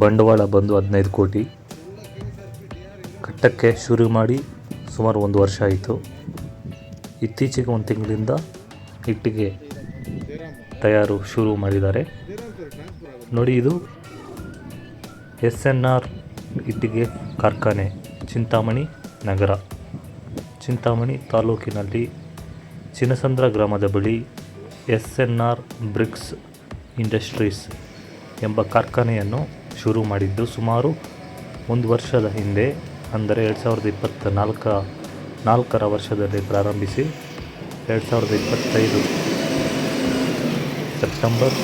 ಬಂಡವಾಳ ಬಂದು ಹದಿನೈದು ಕೋಟಿ. ಕಟ್ಟಕ್ಕೆ ಶುರು ಮಾಡಿ ಸುಮಾರು ಒಂದು ವರ್ಷ ಆಯಿತು. ಇತ್ತೀಚೆಗೆ ಒಂದು ತಿಂಗಳಿಂದ ಇಟ್ಟಿಗೆ ತಯಾರು ಶುರು ಮಾಡಿದ್ದಾರೆ. ನೋಡಿ ಇದು ಎಸ್ ಎನ್ ಆರ್ ಇಟ್ಟಿಗೆ ಕಾರ್ಖಾನೆ, ಚಿಂತಾಮಣಿ ನಗರ. ಚಿಂತಾಮಣಿ ತಾಲೂಕಿನಲ್ಲಿ ಚಿನಸಂದ್ರ ಗ್ರಾಮದ ಬಳಿ S N R bricks industries ಎಂಬ ಕಾರ್ಖಾನೆಯನ್ನು ಶುರು ಮಾಡಿದ್ದು ಸುಮಾರು ಒಂದು ವರ್ಷದ ಹಿಂದೆ, ಅಂದರೆ ಎರಡು ಸಾವಿರದ ಇಪ್ಪತ್ತ ನಾಲ್ಕ ನಾಲ್ಕರ ವರ್ಷದಲ್ಲಿ ಪ್ರಾರಂಭಿಸಿ ಎರಡು ಸಾವಿರದ ಇಪ್ಪತ್ತೈದು ಸೆಪ್ಟೆಂಬರ್,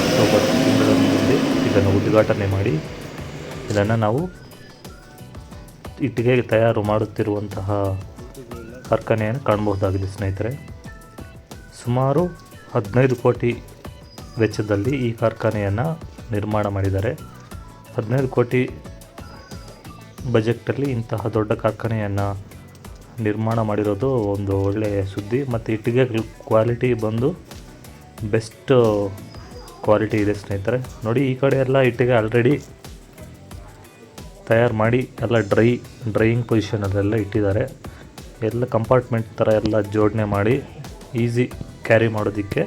ಅಕ್ಟೋಬರ್ ತಿಂಗಳಲ್ಲಿ ಇದನ್ನು ಉದ್ಘಾಟನೆ ಮಾಡಿ, ಇದನ್ನು ನಾವು ಇಟ್ಟಿಗೆ ತಯಾರು ಮಾಡುತ್ತಿರುವಂತಹ ಕಾರ್ಖಾನೆಯನ್ನು ಕಾಣಬಹುದಾಗಿದೆ ಸ್ನೇಹಿತರೆ. ಸುಮಾರು ಹದಿನೈದು ಕೋಟಿ ವೆಚ್ಚದಲ್ಲಿ ಈ ಕಾರ್ಖಾನೆಯನ್ನು ನಿರ್ಮಾಣ ಮಾಡಿದ್ದಾರೆ. ಹದಿನೈದು ಕೋಟಿ ಬಜೆಟಲ್ಲಿ ಇಂತಹ ದೊಡ್ಡ ಕಾರ್ಖಾನೆಯನ್ನು ನಿರ್ಮಾಣ ಮಾಡಿರೋದು ಒಂದು ಒಳ್ಳೆಯ ಸುದ್ದಿ. ಮತ್ತು ಇಟ್ಟಿಗೆ ಕ್ವಾಲಿಟಿ ಬಂದು ಬೆಸ್ಟ್ ಕ್ವಾಲಿಟಿ ಇದೆ ಸ್ನೇಹಿತರೆ. ನೋಡಿ, ಈ ಕಡೆ ಎಲ್ಲ ಇಟ್ಟಿಗೆ ಆಲ್ರೆಡಿ ತಯಾರು ಮಾಡಿ ಎಲ್ಲ ಡ್ರೈ ಡ್ರೈಯಿಂಗ್ ಪೊಸಿಷನಲ್ಲೆಲ್ಲ ಇಟ್ಟಿದ್ದಾರೆ. ಎಲ್ಲ ಕಂಪಾರ್ಟ್ಮೆಂಟ್ ಥರ ಎಲ್ಲ ಜೋಡಣೆ ಮಾಡಿ ಈಸಿ ಕ್ಯಾರಿ ಮಾಡೋದಕ್ಕೆ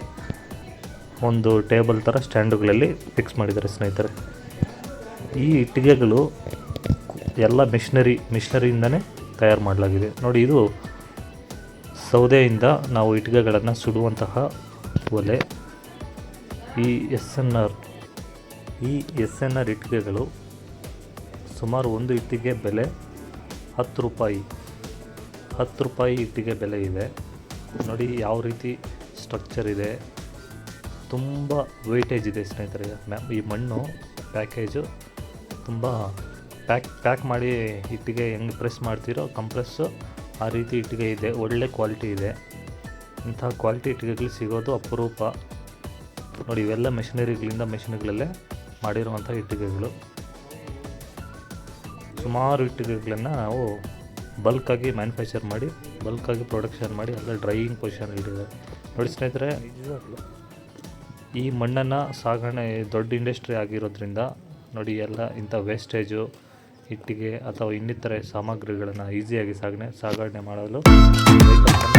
ಒಂದು ಟೇಬಲ್ ಥರ ಸ್ಟ್ಯಾಂಡುಗಳಲ್ಲಿ ಫಿಕ್ಸ್ ಮಾಡಿದ್ದಾರೆ ಸ್ನೇಹಿತರೆ. ಈ ಇಟ್ಟಿಗೆಗಳು ಎಲ್ಲ ಮಿಷನರಿ, ಮಿಷನರಿಯಿಂದನೇ ತಯಾರು ಮಾಡಲಾಗಿದೆ. ನೋಡಿ, ಇದು ಸೌದೆಯಿಂದ ನಾವು ಇಟ್ಟಿಗೆಗಳನ್ನು ಸುಡುವಂತಹ ಒಲೆ. ಈ ಎಸ್ ಎನ್ ಆರ್, ಈ ಎಸ್ ಎನ್ ಆರ್ ಇಟ್ಟಿಗೆಗಳು ಸುಮಾರು ಒಂದು ಇಟ್ಟಿಗೆ ಬೆಲೆ ಹತ್ತು ರೂಪಾಯಿ. ಹತ್ತು ರೂಪಾಯಿ ಇಟ್ಟಿಗೆ ಬೆಲೆ ಇದೆ. ನೋಡಿ, ಯಾವ ರೀತಿ ಸ್ಟ್ರಕ್ಚರ್ ಇದೆ. ತುಂಬ ವೆಯ್ಟೇಜ್ ಇದೆ ಸ್ನೇಹಿತರೆ. ಈ ಮಣ್ಣು ಪ್ಯಾಕೇಜು ತುಂಬ ಪ್ಯಾಕ್ ಪ್ಯಾಕ್ ಮಾಡಿ ಇಟ್ಟಿಗೆ ಹೆಂಗೆ ಪ್ರೆಸ್ ಮಾಡ್ತೀರೋ ಕಂಪ್ರೆಸ್ಸು ಆ ರೀತಿ ಇಟ್ಟಿಗೆ ಇದೆ. ಒಳ್ಳೆ ಕ್ವಾಲಿಟಿ ಇದೆ. ಇಂಥ ಕ್ವಾಲಿಟಿ ಇಟ್ಟಿಗೆಗಳು ಸಿಗೋದು ಅಪರೂಪ. ನೋಡಿ, ಇವೆಲ್ಲ ಮೆಷಿನರಿಗಳಿಂದ ಮೆಷಿನ್ಗಳಲ್ಲೇ ಮಾಡಿರುವಂಥ ಇಟ್ಟಿಗೆಗಳು ಸುಮಾರು ಇಟ್ಟಿಗೆಗಳನ್ನು ನಾವು ಬಲ್ಕಾಗಿ ಮ್ಯಾನುಫ್ಯಾಕ್ಚರ್ ಮಾಡಿ ಬಲ್ಕಾಗಿ ಪ್ರೊಡಕ್ಷನ್ ಮಾಡಿ ಅಲ್ಲ ಡ್ರೈಯಿಂಗ್ ಪೊಸಿಷನ್ ಇಟ್ಟಿದ್ದಾರೆ. ನೋಡಿ ಸ್ನೇಹಿತರೆ, ಈ ಮಣ್ಣನ್ನು ಸಾಗಣೆ ದೊಡ್ಡ ಇಂಡಸ್ಟ್ರಿ ಆಗಿರೋದ್ರಿಂದ ನೋಡಿ ಎಲ್ಲ ಇಂಥ ವೇಸ್ಟೇಜು ಇಟ್ಟಿಗೆ ಅಥವಾ ಇನ್ನಿತರೆ ಸಾಮಗ್ರಿಗಳನ್ನು ಈಸಿಯಾಗಿ ಸಾಗಣೆ ಸಾಗಣೆ ಮಾಡಲು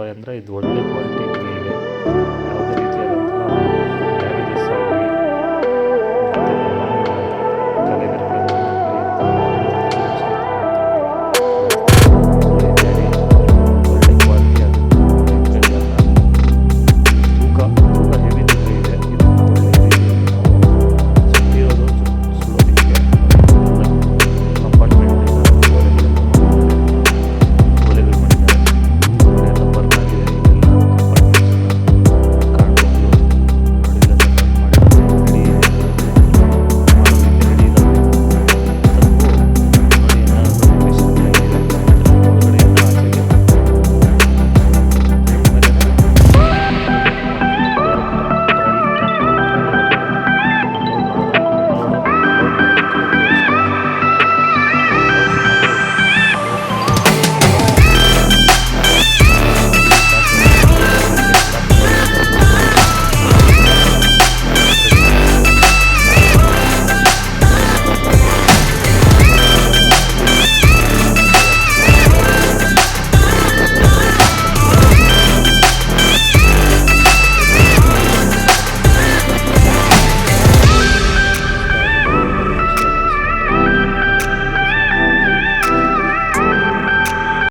ರೂಪಾಯಿ ಅಂದರೆ ಇದು ಒಳ್ಳೆ ಕ್ವಾಲಿಟಿ